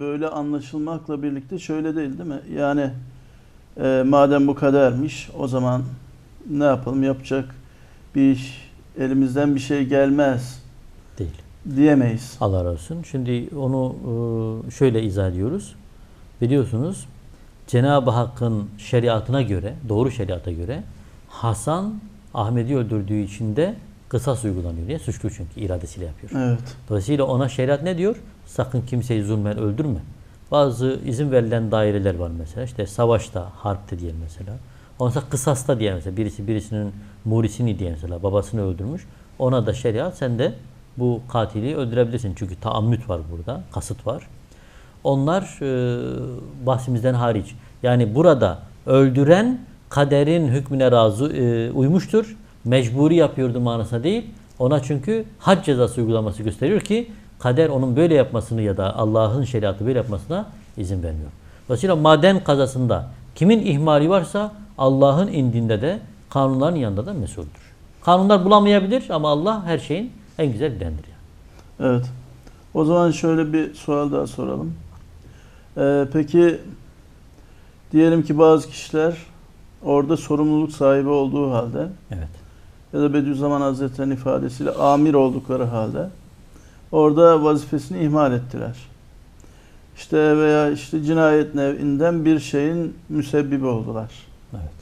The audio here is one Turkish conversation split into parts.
böyle anlaşılmakla birlikte şöyle değil değil mi? Yani e, madem bu kadermiş o zaman ne yapalım yapacak bir iş elimizden bir şey gelmez Değil. diyemeyiz. Allah razı olsun. Şimdi onu e, şöyle izah ediyoruz. Biliyorsunuz Cenab-ı Hakk'ın şeriatına göre, doğru şeriata göre Hasan Ahmet'i öldürdüğü için de kısas uygulanıyor diye suçlu çünkü iradesiyle yapıyor. Evet. Dolayısıyla ona şeriat ne diyor? Sakın kimseyi zulmen öldürme. Bazı izin verilen daireler var mesela. İşte savaşta, harpte diyelim mesela. Sonra kısasta diye mesela. Birisi birisinin murisini diye mesela. Babasını öldürmüş. Ona da şeriat sen de bu katili öldürebilirsin. Çünkü taammüt var burada. Kasıt var. Onlar e, bahsimizden hariç. Yani burada öldüren kaderin hükmüne razı e, uymuştur. Mecburi yapıyordu manasına değil. Ona çünkü had cezası uygulaması gösteriyor ki kader onun böyle yapmasını ya da Allah'ın şeriatı böyle yapmasına izin vermiyor. Dolayısıyla maden kazasında kimin ihmali varsa Allah'ın indinde de kanunların yanında da mesuldür. Kanunlar bulamayabilir ama Allah her şeyin en güzel bilendir. Yani. Evet. O zaman şöyle bir sual daha soralım. Ee, peki diyelim ki bazı kişiler orada sorumluluk sahibi olduğu halde Evet. Ya da Bediüzzaman Hazretleri'nin ifadesiyle amir oldukları halde orada vazifesini ihmal ettiler. İşte veya işte cinayet nevinden bir şeyin müsebbibi oldular. Evet.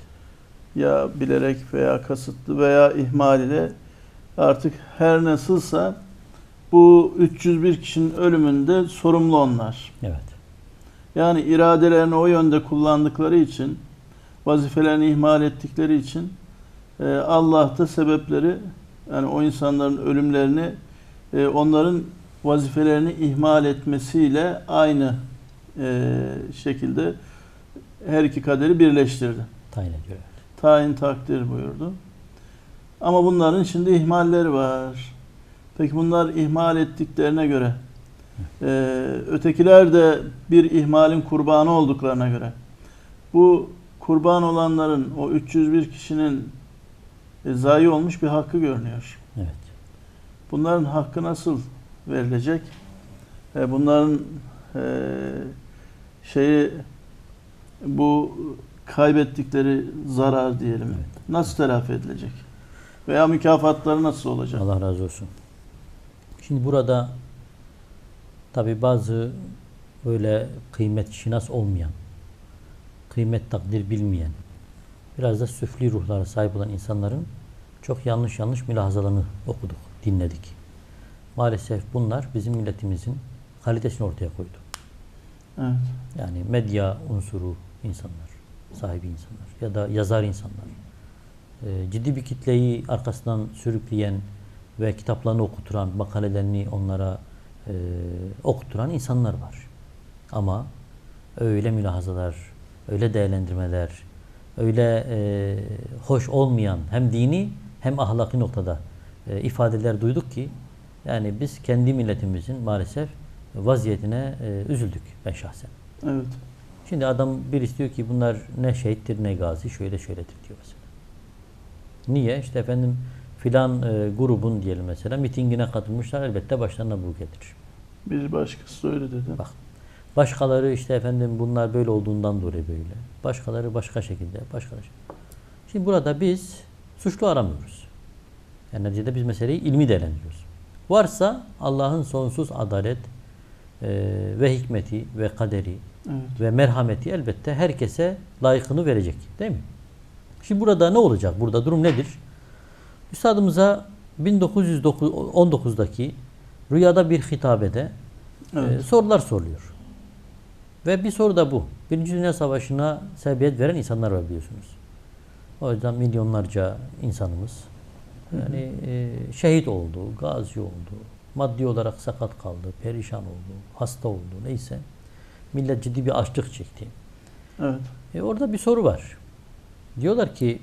Ya bilerek veya kasıtlı veya ihmal ile artık her nasılsa bu 301 kişinin ölümünde sorumlu onlar. Evet. Yani iradelerini o yönde kullandıkları için, vazifelerini ihmal ettikleri için e, Allah da sebepleri yani o insanların ölümlerini e, onların vazifelerini ihmal etmesiyle aynı e, şekilde her iki kaderi birleştirdi. Tayin ediyor. Tayin takdir buyurdu. Ama bunların şimdi ihmalleri var. Peki bunlar ihmal ettiklerine göre e, ötekiler de bir ihmalin kurbanı olduklarına göre bu kurban olanların o 301 kişinin e, zayi olmuş bir hakkı görünüyor. Evet. Bunların hakkı nasıl verilecek? E, bunların e, şeyi bu kaybettikleri zarar diyelim. Evet. Nasıl telafi edilecek? Veya mükafatları nasıl olacak? Allah razı olsun. Şimdi burada tabi bazı böyle kıymet şinas olmayan, kıymet takdir bilmeyen, biraz da süfli ruhlara sahip olan insanların çok yanlış yanlış mülahazalarını okuduk, dinledik. Maalesef bunlar bizim milletimizin kalitesini ortaya koydu. Evet. Yani medya unsuru insanlar, sahibi insanlar ya da yazar insanlar. Ee, ciddi bir kitleyi arkasından sürükleyen ve kitaplarını okuturan, makalelerini onlara e, okuturan insanlar var. Ama öyle mülahazalar, öyle değerlendirmeler, öyle e, hoş olmayan hem dini hem ahlaki noktada e, ifadeler duyduk ki yani biz kendi milletimizin maalesef vaziyetine e, üzüldük ben şahsen. Evet. Şimdi adam birisi diyor ki bunlar ne şehittir ne gazi şöyle şöyledir diyor mesela. Niye? İşte efendim filan e, grubun diyelim mesela mitingine katılmışlar elbette başlarına bu gelir. Bir başkası öyle dedi. Bak. Başkaları işte efendim bunlar böyle olduğundan dolayı böyle. Başkaları başka şekilde, başka şekilde. Şimdi burada biz suçlu aramıyoruz. Yani neticede biz meseleyi ilmi değerlendiriyoruz. Varsa Allah'ın sonsuz adalet e, ve hikmeti ve kaderi Evet. ve merhameti elbette herkese layıkını verecek. Değil mi? Şimdi burada ne olacak? Burada durum nedir? Üstadımıza 1919'daki rüyada bir hitabede Evet. e, sorular soruluyor. Ve bir soru da bu. Birinci Dünya Savaşı'na sebebiyet veren insanlar var biliyorsunuz. O yüzden milyonlarca insanımız yani e, şehit oldu, gazi oldu, maddi olarak sakat kaldı, perişan oldu, hasta oldu neyse. Millet ciddi bir açlık çekti. Evet. E orada bir soru var. Diyorlar ki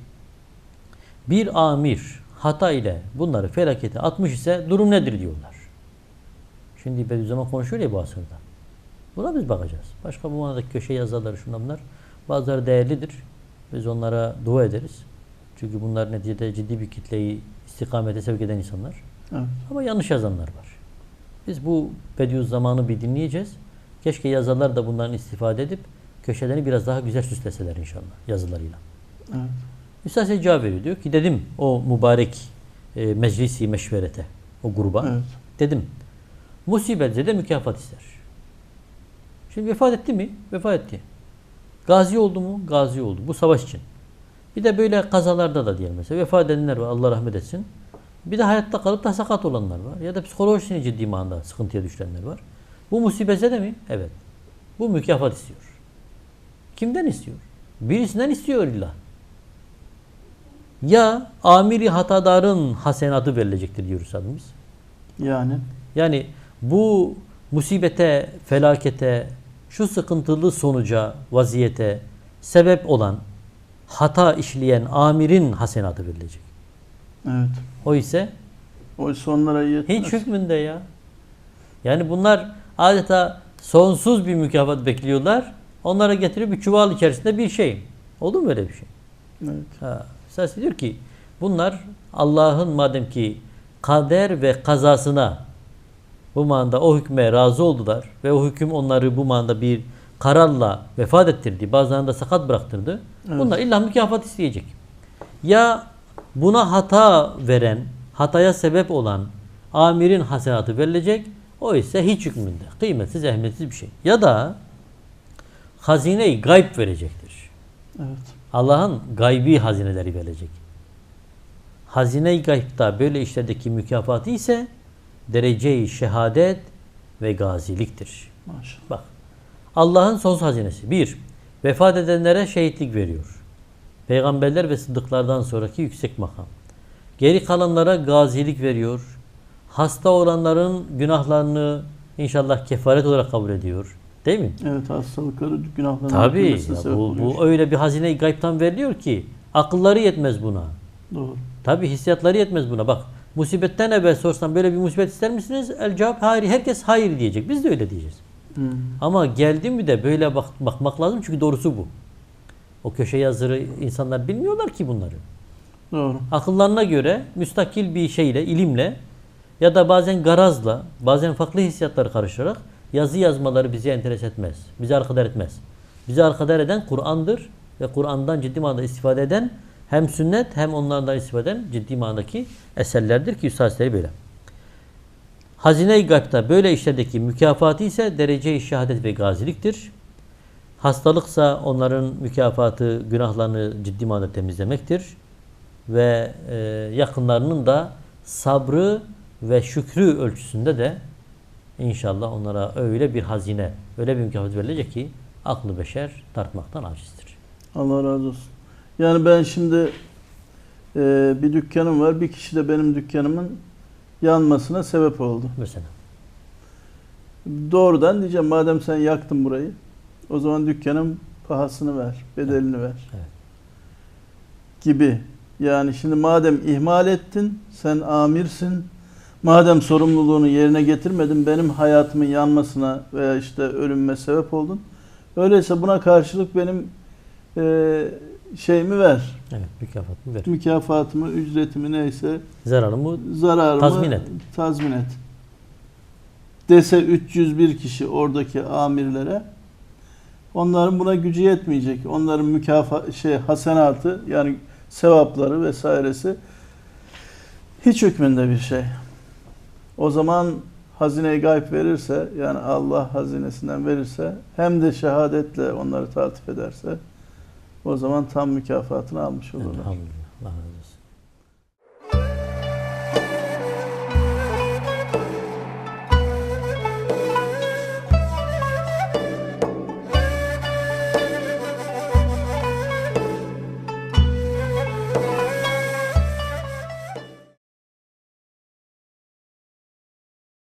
bir amir hata ile bunları felakete atmış ise durum nedir diyorlar. Şimdi Bediüzzaman konuşuyor ya bu asırda. Buna biz bakacağız. Başka bu manadaki köşe yazarları şunlar bunlar. Bazıları değerlidir. Biz onlara dua ederiz. Çünkü bunlar neticede ciddi bir kitleyi istikamete sevk eden insanlar. Evet. Ama yanlış yazanlar var. Biz bu Bediüzzaman'ı bir dinleyeceğiz. Keşke yazarlar da bundan istifade edip köşelerini biraz daha güzel süsleseler inşallah yazılarıyla. Evet. Üstad cevap veriyor. Diyor ki dedim o mübarek e, meclisi meşverete, o gruba. Evet. Dedim musibet zede mükafat ister. Şimdi vefat etti mi? Vefat etti. Gazi oldu mu? Gazi oldu. Bu savaş için. Bir de böyle kazalarda da diyelim mesela. Vefat edenler var. Allah rahmet etsin. Bir de hayatta kalıp da sakat olanlar var. Ya da psikolojisini ciddi manada sıkıntıya düşenler var. Bu musibet zede mi? Evet. Bu mükafat istiyor. Kimden istiyor? Birisinden istiyor illa. Ya amiri hatadarın hasenatı verilecektir diyor Üstadımız. Yani Yani bu musibete, felakete, şu sıkıntılı sonuca, vaziyete sebep olan hata işleyen amirin hasenatı verilecek. evet. O ise Oysa onlara yetmez. hiç hükmünde ya. Yani bunlar adeta sonsuz bir mükafat bekliyorlar. Onlara getiriyor bir çuval içerisinde bir şey. Olur mu öyle bir şey? Evet. Ha, esas diyor ki bunlar Allah'ın madem ki kader ve kazasına bu manada o hükme razı oldular ve o hüküm onları bu manada bir kararla vefat ettirdi. Bazılarını da sakat bıraktırdı. Evet. Bunlar illa mükafat isteyecek. Ya buna hata veren, hataya sebep olan amirin hasenatı verilecek. O ise hiç hükmünde. Kıymetsiz, ehemmiyetsiz bir şey. Ya da hazine-i gayb verecektir. Evet. Allah'ın gaybi hazineleri verecek. Hazine-i gaybda böyle işlerdeki mükafatı ise derece-i şehadet ve gaziliktir. Maşallah. Bak. Allah'ın sonsuz hazinesi. Bir, vefat edenlere şehitlik veriyor. Peygamberler ve sıddıklardan sonraki yüksek makam. Geri kalanlara gazilik veriyor. Hasta olanların günahlarını inşallah kefaret olarak kabul ediyor. Değil mi? Evet hastalıkları günahlarını Tabii. ya bu, bu öyle bir hazine-i gaybtan veriliyor ki akılları yetmez buna. Doğru. Tabii hissiyatları yetmez buna. Bak musibetten evvel sorsam böyle bir musibet ister misiniz? El cevap hayır. Herkes hayır diyecek. Biz de öyle diyeceğiz. Hmm. Ama geldi mi de böyle bak, bakmak lazım çünkü doğrusu bu. O köşe yazarı insanlar bilmiyorlar ki bunları. Doğru. Akıllarına göre müstakil bir şeyle, ilimle ya da bazen garazla, bazen farklı hissiyatları karıştırarak yazı yazmaları bizi enteres etmez. Bizi arkadar etmez. Bizi arkadar eden Kur'an'dır ve Kur'an'dan ciddi manada istifade eden hem sünnet hem onlardan istifade eden ciddi manadaki eserlerdir ki üstadları böyle. Hazine-i gaybta böyle işlerdeki mükafatı ise derece-i şehadet ve gaziliktir. Hastalıksa onların mükafatı günahlarını ciddi manada temizlemektir. Ve e, yakınlarının da sabrı ve şükrü ölçüsünde de inşallah onlara öyle bir hazine, öyle bir mükafat verilecek ki aklı beşer tartmaktan acizdir. Allah razı olsun. Yani ben şimdi e, bir dükkanım var. Bir kişi de benim dükkanımın yanmasına sebep oldu. Mesela. Doğrudan diyeceğim madem sen yaktın burayı o zaman dükkanın pahasını ver, bedelini ver. Evet. Gibi. Yani şimdi madem ihmal ettin, sen amirsin. Madem sorumluluğunu yerine getirmedin, benim hayatımın yanmasına veya işte ölümme sebep oldun. Öyleyse buna karşılık benim e, şeyimi ver. Evet, mükafatını ver. Mükafatımı, ücretimi neyse Zararımı zararımı Tazmin et. tazmin et. Dese 301 kişi oradaki amirlere onların buna gücü yetmeyecek. Onların mükafa şey hasenatı yani sevapları vesairesi hiç hükmünde bir şey. O zaman hazine-i gayb verirse yani Allah hazinesinden verirse hem de şehadetle onları taltif ederse o zaman tam mükafatını almış olurlar. elhamdülillah.